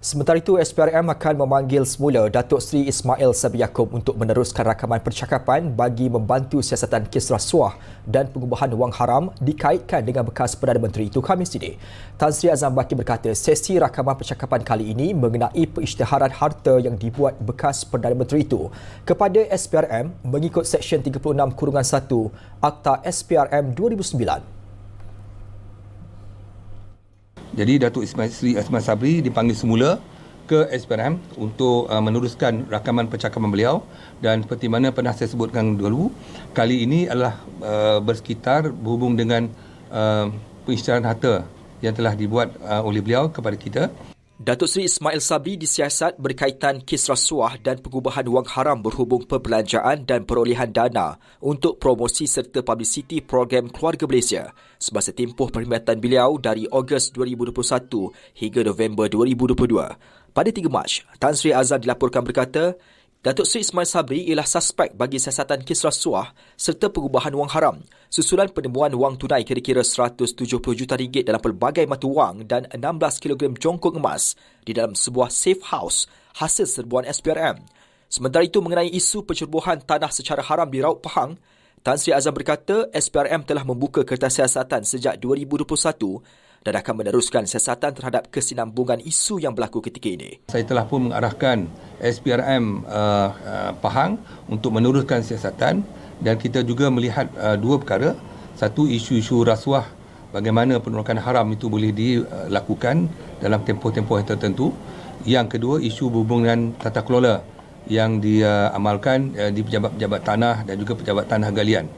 Sementara itu, SPRM akan memanggil semula Datuk Seri Ismail Sabri Yaakob untuk meneruskan rakaman percakapan bagi membantu siasatan kes rasuah dan pengubahan wang haram dikaitkan dengan bekas Perdana Menteri itu Khamis ini. Tan Sri Azam Baki berkata sesi rakaman percakapan kali ini mengenai pengisytiharan harta yang dibuat bekas Perdana Menteri itu kepada SPRM mengikut Seksyen 36 Kurungan 1 Akta SPRM 2009. Jadi Datuk Ismail Sri Asman Sabri dipanggil semula ke SPRM untuk uh, meneruskan rakaman percakapan beliau. Dan seperti mana pernah saya sebutkan dulu kali ini adalah uh, bersekitar berhubung dengan uh, pengisytiharan harta yang telah dibuat uh, oleh beliau kepada kita Datuk Seri Ismail Sabri disiasat berkaitan kes rasuah dan pengubahan wang haram berhubung perbelanjaan dan perolehan dana untuk promosi serta publicity program Keluarga Malaysia semasa tempoh perkhidmatan beliau dari Ogos 2021 hingga November 2022. Pada 3 Mac, Tan Sri Azhar dilaporkan berkata, Datuk Seri Ismail Sabri ialah suspek bagi siasatan kes rasuah serta pengubahan wang haram susulan penemuan wang tunai kira-kira 170 juta ringgit dalam pelbagai mata wang dan 16 kg jongkok emas di dalam sebuah safe house hasil serbuan SPRM. Sementara itu mengenai isu pencerobohan tanah secara haram di Raut Pahang, Tan Sri Azam berkata SPRM telah membuka kertas siasatan sejak 2021 dan akan meneruskan siasatan terhadap kesinambungan isu yang berlaku ketika ini. Saya telah pun mengarahkan SPRM uh, uh, Pahang untuk meneruskan siasatan dan kita juga melihat uh, dua perkara. Satu isu-isu rasuah bagaimana penolakan haram itu boleh dilakukan dalam tempoh-tempoh yang tertentu. Yang kedua isu berhubungan tata kelola yang diamalkan uh, di pejabat-pejabat tanah dan juga pejabat tanah galian.